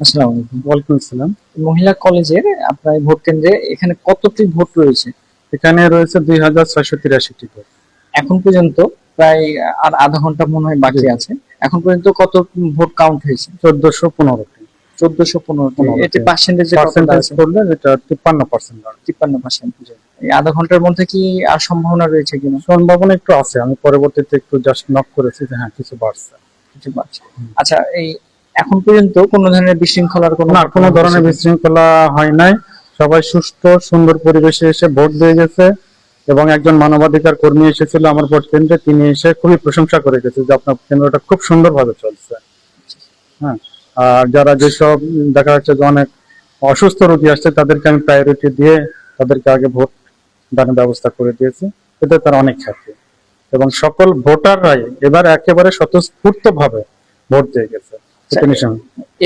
আসসালামু আলাইকুম ওয়ালাইকুম আসসালাম। মহিলা কলেজের আপনার ভোট কেন্দ্রে এখানে কতটি ভোট রয়েছে? এখানে রয়েছে দুই হাজার ছয়শো তিরাশিটি ভোট। এখন পর্যন্ত প্রায় আর আধা ঘণ্টা মনে হয় বাকি আছে। এখন পর্যন্ত কত ভোট কাউন্ট হয়েছে? চোদ্দশো পনেরোটি। চোদ্দশো পনেরো। এটি পার্সেন্টেজ করলে যেটা তিপ্পান্ন পার্সেন্ট তিপ্পান্ন পার্সেন্ট এই আধা ঘণ্টার মধ্যে কি আর সম্ভাবনা রয়েছে কিনা? সম্ভাবনা একটু আছে। আমি পরবর্তীতে একটু জাস্ট নক করেছি যে হ্যাঁ কিছু বাড়ছে। কিছু পাচ্ছি আচ্ছা এই এখন পর্যন্ত কোনো ধরনের বিশৃঙ্খলার কোনো না কোনো ধরনের বিশৃঙ্খলা হয় নাই। সবাই সুষ্ঠু সুন্দর পরিবেশে এসে ভোট দিয়ে গেছে এবং একজন মানবাধিকার কর্মী এসেছিল আমার ভোট কেন্দ্রে তিনি এসে খুবই প্রশংসা করে গেছে যে আপনার কেন্দ্রটা খুব সুন্দরভাবে চলছে। হ্যাঁ আর যারা যেসব দেখা যাচ্ছে যে অনেক অসুস্থ রোগী আসছে তাদেরকে আমি প্রায়োরিটি দিয়ে তাদেরকে আগে ভোট দানের ব্যবস্থা করে দিয়েছি। এতে তারা অনেক খ্যাতি এবং সকল ভোটাররাই এবার একেবারে স্বতঃস্ফূর্ত ভাবে ভোট দিয়ে গেছে।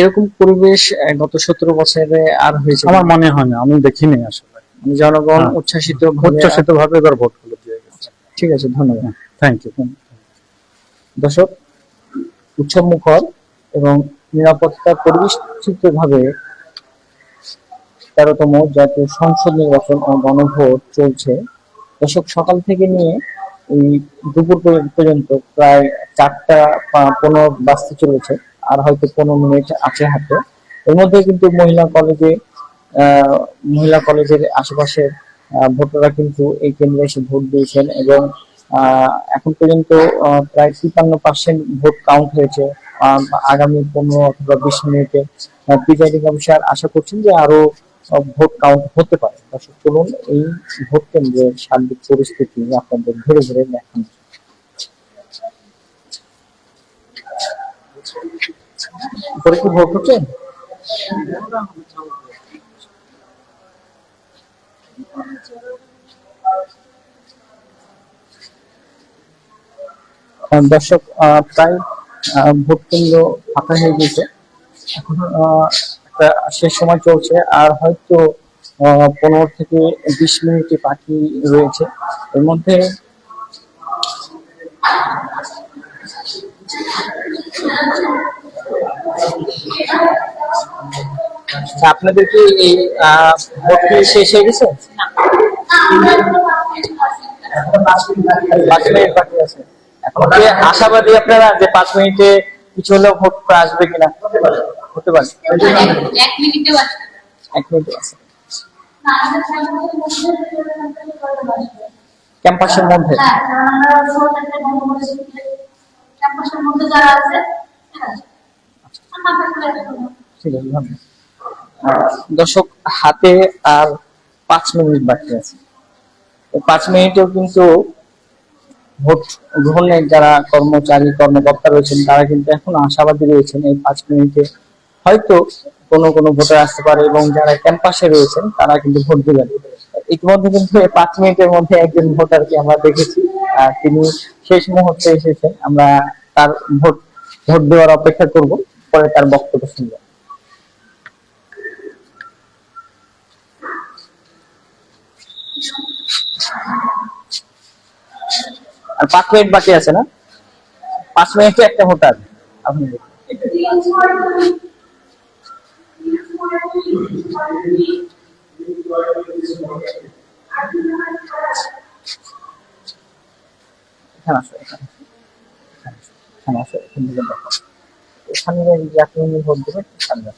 এরকম পরিবেশ গত সতেরো বছরে আর হয়েছে আমার মনে হয় না আমি দেখিনি আসলে। জনগণ হ্যাঁ। উচ্ছ্বাসিত উচ্ছ্বাসিত ভাবে এবার ভোটগুলো দিয়ে গেছে। ঠিক আছে ধন্যবাদ। থ্যাংক ইউ দর্শক উৎসব মুখর এবং নিরাপত্তা পরিবেষ্টিত ভাবে তেরোতম জাতীয় সংসদ নির্বাচন ও গণভোট চলছে। দর্শক সকাল থেকে নিয়ে এই দুপুর পর্যন্ত প্রায় চারটা পনেরো বাজতে চলেছে। আর হয়তো পনেরো মিনিট আছে হাতে। এর মধ্যে কিন্তু মহিলা কলেজে মহিলা কলেজের আশেপাশে ভোটাররা কিন্তু এই কেন্দ্রে এসে ভোট দিয়েছেন এবং এখন পর্যন্ত প্রায় তিপ্পান্ন পার্সেন্ট ভোট কাউন্ট হয়েছে। আগামী পনেরো অথবা বিশ মিনিটে প্রিজাইডিং অফিসার আশা করছেন যে আরও ভোট কাউন্ট হতে পারে। দর্শক, চলুন এই ভোট কেন্দ্রের সার্বিক পরিস্থিতি আপনাদের ঘুরে ঘুরে দেখানো উপরে কি ভোট হচ্ছে? দর্শক প্রায় ভোট কেন্দ্র ফাঁকা হয়ে গেছে এখন শেষ সময় চলছে আর হয়তো পনেরো থেকে বিশ মিনিটই বাকি রয়েছে। এর মধ্যে আচ্ছা, আপনাদের কি এই ভোট শেষ হয়ে গেছে? পাঁচ মিনিট বাকি আছে। এখন কি আশাবাদী আপনারা যে পাঁচ মিনিটে কিছু হলেও ভোট আসবে কিনা? হতে পারে। এক মিনিটে আসবে এক ক্যাম্পাসের মধ্যে? হ্যাঁ ক্যাম্পাসের মধ্যে যারা আছে হ্যাঁ। দর্শক, হাতে আর পাঁচ মিনিট বাকি আছে। পাঁচ মিনিটেও কিন্তু ভোট গ্রহণের যারা কর্মচারী, কর্মকর্তা রয়েছেন, তারা কিন্তু এখন আশাবাদী রয়েছেন এই পাঁচ মিনিটে। হয়তো কোনো কোনো ভোটার আসতে পারে এবং যারা ক্যাম্পাসে রয়েছেন, তারা কিন্তু ভোট দিবেন। ইতিমধ্যে কিন্তু এই পাঁচ মিনিটের মধ্যে একজন ভোটারকে আমরা দেখেছি তিনি শেষ মুহূর্তে এসেছেন। আমরা তার ভোট ভোট দেওয়ার অপেক্ষা করব। পরে তার বক্তব্য শুনব। আর পাঁচ মিনিট বাকি আছে না? পাঁচ মিনিটে একটা ভোটার। আপনি। এখানে আসো এখানে আসো, এখানে আসো, এখানে যে আপনি ভোট দেবেন আসো।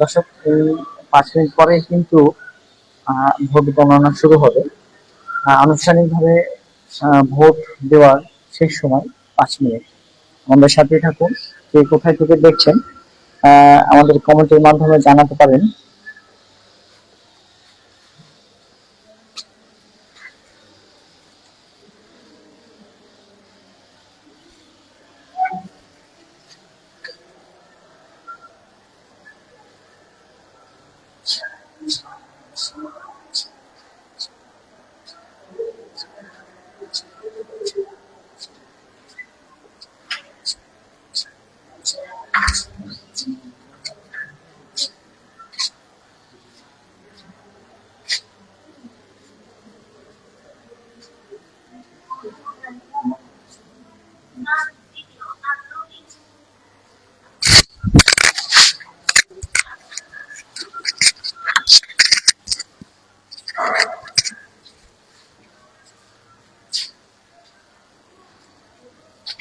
দর্শক পাঁচ মিনিট পরে কিন্তু ভোট গণনা শুরু হবে। আনুষ্ঠানিকভাবে ভোট দেওয়ার শেষ সময় পাঁচ মিনিট। আমাদের সাথে থাকুন, কে কোথায় থেকে দেখছেন আমাদের কমেন্টের মাধ্যমে জানাতে পারেন।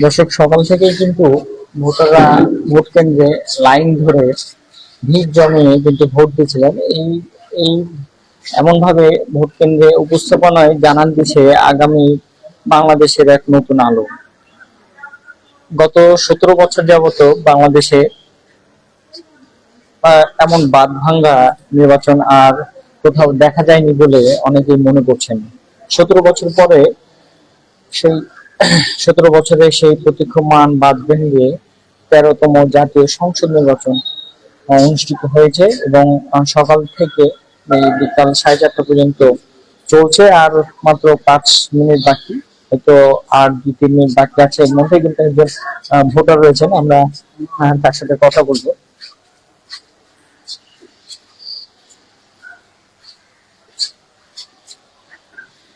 দর্শক, সকাল থেকেই কিন্তু ভোটাররা ভোট কেন্দ্রে লাইন ধরে ভিড় জমিয়ে কিন্তু ভোট দিয়েছিলেন। এই এই এমন ভাবে ভোট কেন্দ্রে উপস্থাপনায় জানান দিছে আগামী বাংলাদেশের এক নতুন আলো। গত সতেরো বছর যাবত বাংলাদেশে এমন বাদ ভাঙ্গা নির্বাচন আর কোথাও দেখা যায়নি বলে অনেকেই মনে করছেন। সতেরো বছর পরে সেই সতেরো বছরে সেই প্রতীক্ষমান বাদ ভেঙে তেরোতম জাতীয় সংসদ নির্বাচন অনুষ্ঠিত হয়েছে এবং সকাল থেকে বিকাল সাড়ে চারটা পর্যন্ত চলছে। আর মাত্র পাঁচ মিনিট বাকি, হয়তো আর দুই, তিন মিনিট বাকি আছে এর মধ্যে, কিন্তু একজন ভোটার রয়েছেন, আমরা তার সাথে কথা বলব।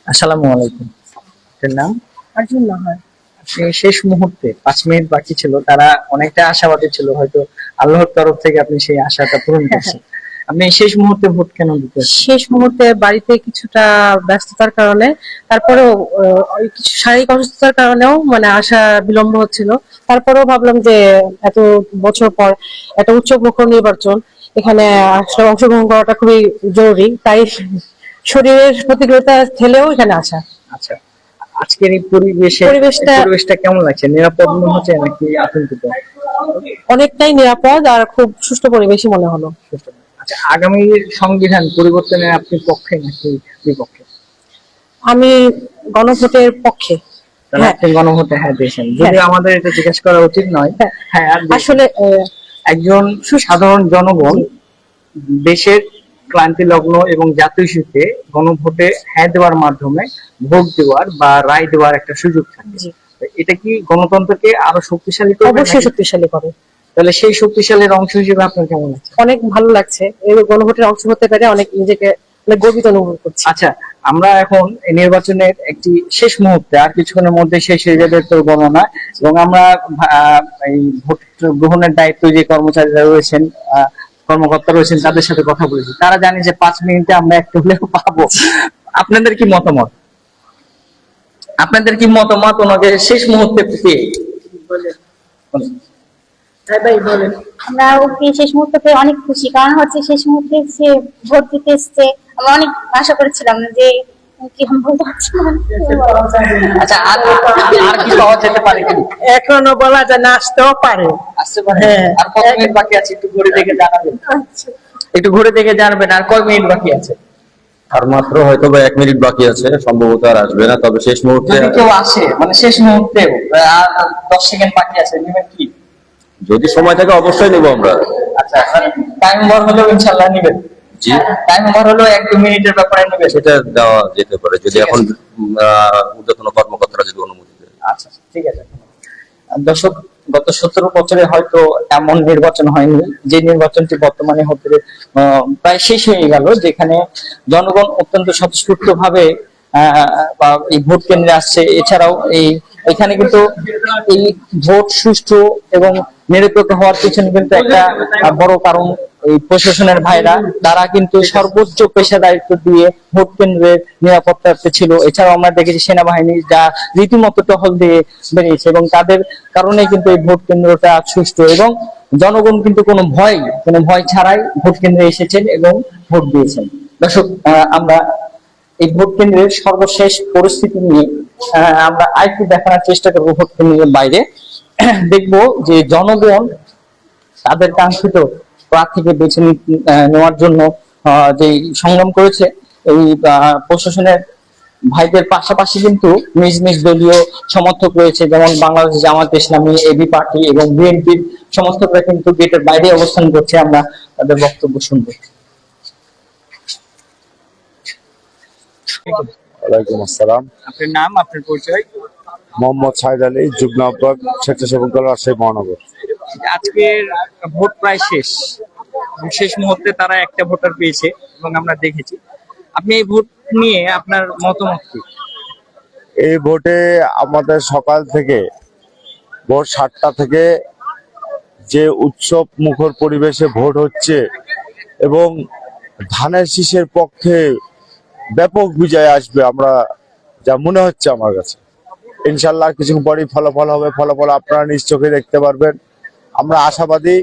আসসালামু আলাইকুম। নাম? অর্জুন নহয় আপনি শেষ মুহূর্তে পাঁচ মিনিট বাকি ছিল তারা অনেকটা আশাবাদী ছিল হয়তো আল্লাহর তরফ থেকে আপনি সেই আশাটা পূরণ করছেন। আপনি শেষ মুহূর্তে ভোট কেন দিতে শেষ মুহূর্তে বাড়িতে কিছুটা ব্যস্ততার কারণে তারপরেও কিছু শারীরিক অসুস্থতার কারণেও মানে আসা বিলম্ব হচ্ছিল। তারপরেও ভাবলাম যে এত বছর পর একটা উচ্চ মুখর নির্বাচন এখানে আসলে অংশগ্রহণ করাটা খুবই জরুরি তাই শরীরের প্রতিকূলতা ঠেলেও এখানে আসা। আচ্ছা। আজকের এই পরিবেশে পরিবেশটা- কেমন লাগছে? নিরাপদ মনে হচ্ছে নাকি আতঙ্কিত? অনেকটাই নিরাপদ আর খুব সুষ্ঠু পরিবেশই মনে হলো। আচ্ছা আগামী সংবিধান পরিবর্তনের আপনি পক্ষে নাকি বিপক্ষে? আমি গণভোটের পক্ষে। হ্যাঁ। গণভোটে হ্যাঁ দিয়েছেন। যদি হ্যাঁ। আমাদের এটা জিজ্ঞেস করা উচিত নয় হ্যাঁ। হ্যাঁ আসলে একজন সাধারণ জনগণ দেশের ক্লান্তি লগ্ন এবং জাতীয় ইস্যুতে গণভোটে হ্যাঁ দেওয়ার মাধ্যমে ভোট দেওয়ার বা রায় দেওয়ার একটা সুযোগ থাকে। এটা কি গণতন্ত্রকে আরও শক্তিশালী করবে অবশ্যই শক্তিশালী করে। তাহলে সেই শক্তিশালীর অংশ হিসেবে আপনার কেমন লাগছে? অনেক ভালো লাগছে। এই গণভোটের অংশ হতে পেরে অনেক নিজেকে অনেক গর্বিত অনুভব করছি। আচ্ছা আমরা এখন এই নির্বাচনের একটি শেষ মুহূর্তে আর কিছুক্ষণের মধ্যে শেষ হয়ে যাবে তো গণনা এবং আমরা এই ভোট গ্রহণের দায়িত্ব যে কর্মচারীরা রয়েছেন আহ, কর্মকর্তা রয়েছেন তাদের সাথে কথা বলেছি। তারা জানে যে পাঁচ মিনিটে আমরা একটু হলেও পাবো। আপনাদের কি মতামত? আপনাদের কি মতামত ওনাকে শেষ মুহূর্তে পেয়ে আমরা ওকে শেষ মুহূর্তে অনেক খুশি কারণ হচ্ছে শেষ মুহূর্তে সে ভোট দিতে এসছে। আমরা অনেক আশা করেছিলাম যে আচ্ছা আর আর কি পাওয়া যেতে পারে কি? এখনও বলা যায় না আসতেও পারে। হ্যাঁ। আর কত মিনিট বাকি আছে? একটু ঘুরে দেখে জানাবেন। একটু ঘুরে দেখে জানাবেন আর কয় মিনিট বাকি আছে? আর মাত্র হয়তো বা এক মিনিট বাকি আছে সম্ভবত আর আসবে না তবে শেষ মুহূর্তে যদি কেউ আসে মানে শেষ মুহূর্তে আর দশ সেকেন্ড বাকি আছে নেবেন কি? যদি সময় থাকে অবশ্যই নেব আমরা। আচ্ছা টাইম ওভার হলেও ইনশাল্লাহ নেবেন। জি। টাইম ওভার হলেও এক দু মিনিটের ব্যাপারে নেবেন সেটা দেওয়া যেতে পারে। যদি এখন। ঊর্ধ্বতন কর্মকর্তারা যদি অনুমতি দেয়। আচ্ছা ঠিক আছে দর্শক গত সতেরো বছরে হয়তো এমন নির্বাচন হয়নি যে নির্বাচনটি বর্তমানে হতে প্রায় শেষ হয়ে গেল যেখানে জনগণ অত্যন্ত স্বতঃস্ফূর্ত ভাবে বা এই ভোট কেন্দ্রে আসছে। এছাড়াও এই এখানে কিন্তু এই ভোট সুষ্ঠু এবং নিরপেক্ষ হওয়ার পিছনে কিন্তু একটা বড় কারণ এই প্রশাসনের ভাইরা, তারা কিন্তু সর্বোচ্চ পেশা দায়িত্ব দিয়ে ভোট কেন্দ্রের নিরাপত্তাতে ছিল। এছাড়াও আমরা দেখেছি সেনাবাহিনী যা রীতিমতো টহল দিয়ে বেরিয়েছে এবং তাদের কারণে কিন্তু এই ভোট কেন্দ্রটা সুষ্ঠু এবং জনগণ কিন্তু কোনো ভয় কোনো ভয় ছাড়াই ভোট কেন্দ্রে এসেছেন এবং ভোট দিয়েছেন। দর্শক আমরা এই ভোট কেন্দ্রের সর্বশেষ পরিস্থিতি নিয়ে আমরা আরেকটু দেখানোর চেষ্টা করব ভোট কেন্দ্রের বাইরে। দেখব যে জনগণ তাদের কাঙ্ক্ষিত প্রার্থীকে বেছে নেওয়ার জন্য যে সংগ্রাম করেছে এই প্রশাসনের ভাইদের পাশাপাশি কিন্তু নিজ নিজ দলীয় সমর্থক রয়েছে যেমন বাংলাদেশ জামাত ইসলামী এবি পার্টি এবং বিএনপির সমর্থকরা কিন্তু গেটের বাইরে অবস্থান করছে। আমরা তাদের বক্তব্য শুনব। ওয়ালাইকুম আসসালাম। আপনার নাম আপনার পরিচয়? মোহাম্মদ সাইদ আলী যুগ্ম আহ্বায়ক স্বেচ্ছাসেবক দল রাজশাহী মহানগর। আজকের ভোট প্রায় শেষ। শেষ মুহূর্তে তারা একটা ভোটার পেয়েছে এবং আমরা দেখেছি। আপনি এই ভোট নিয়ে আপনার মতামত কি? এই ভোটে আমাদের সকাল থেকে ভোর সাতটা থেকে যে উৎসব মুখর পরিবেশে ভোট হচ্ছে এবং ধানের শীষের পক্ষে ব্যাপক বিজয় আসবে আমরা যা মনে হচ্ছে আমার কাছে। ইনশাল্লাহ কিছুক্ষণ পরেই ফলাফল হবে। ফলাফল আপনারা নিজ চোখে দেখতে পারবেন। আমরা আশাবাদী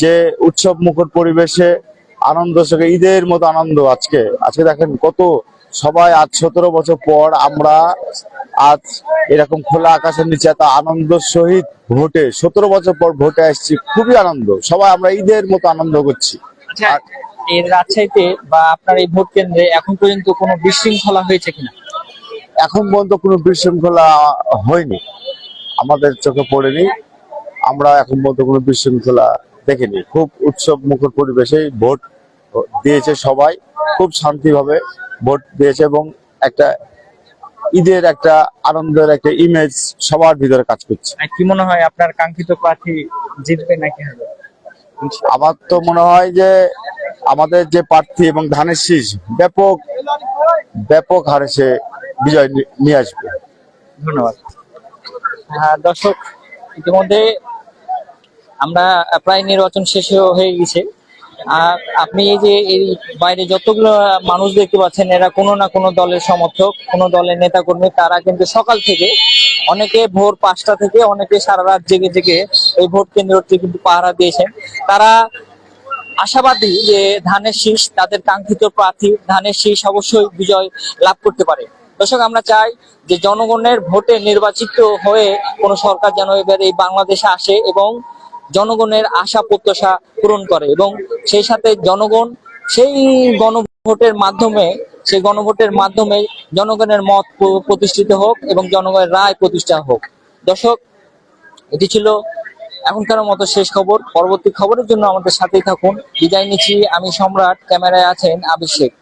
যে উৎসব মুখর পরিবেশে আনন্দ সঙ্গে ঈদের মতো আনন্দ আজকে। আজকে দেখেন কত সবাই আজ সতেরো বছর পর আমরা আজ এরকম খোলা আকাশের নিচে এত আনন্দ সহিত ভোটে সতেরো বছর পর ভোটে আসছি খুবই আনন্দ। সবাই আমরা ঈদের মতো আনন্দ করছি। আচ্ছা এর রাজশাহীতে বা আপনার এই ভোট কেন্দ্রে এখন পর্যন্ত কোনো বিশৃঙ্খলা হয়েছে কিনা? এখন পর্যন্ত কোনো বিশৃঙ্খলা হয়নি। আমাদের চোখে পড়েনি। আমরা এখন পর্যন্ত কোনো বিশৃঙ্খলা দেখিনি। খুব উৎসব মুখর পরিবেশে ভোট দিয়েছে সবাই। খুব শান্তিভাবে ভোট দিয়েছে এবং একটা ঈদের একটা আনন্দের একটা ইমেজ সবার ভিতরে কাজ করছে। কি মনে হয় আপনার কাঙ্ক্ষিত প্রার্থী জিতবে নাকি হবে আমার তো মনে হয় যে আমাদের যে প্রার্থী এবং ধানের শীষ ব্যাপক ব্যাপক হারে সে বিজয় নিয়ে আসবে। ধন্যবাদ। হ্যাঁ দর্শক ইতিমধ্যে আমরা প্রায় নির্বাচন শেষ হয়ে গেছে। আর আপনি এই যে এই বাইরে যতগুলো মানুষ দেখতে পাচ্ছেন, এরা কোনো না কোনো দলের সমর্থক, কোনো দলের নেতাকর্মী, তারা কিন্তু সকাল থেকে অনেকে ভোর পাঁচটা থেকে অনেকে সারা রাত জেগে জেগে এই ভোট কেন্দ্রটি কিন্তু পাহারা দিয়েছেন। তারা আশাবাদী যে ধানের শীষ তাদের কাঙ্ক্ষিত প্রার্থী ধানের শীষ অবশ্যই বিজয় লাভ করতে পারে। দর্শক, আমরা চাই যে জনগণের ভোটে নির্বাচিত হয়ে কোন সরকার যেন এবার এই বাংলাদেশে আসে এবং জনগণের আশা প্রত্যাশা পূরণ করে এবং সেই সাথে জনগণ সেই গণভোটের মাধ্যমে, সেই গণভোটের মাধ্যমে জনগণের মত প্রতিষ্ঠিত হোক এবং জনগণের রায় প্রতিষ্ঠা হোক। দর্শক, এটি ছিল এখনকার মতো শেষ খবর। পরবর্তী খবরের জন্য আমাদের সাথেই থাকুন। বিদায় নিচ্ছি। আমি সম্রাট, ক্যামেরায় আছেন আভিষেক।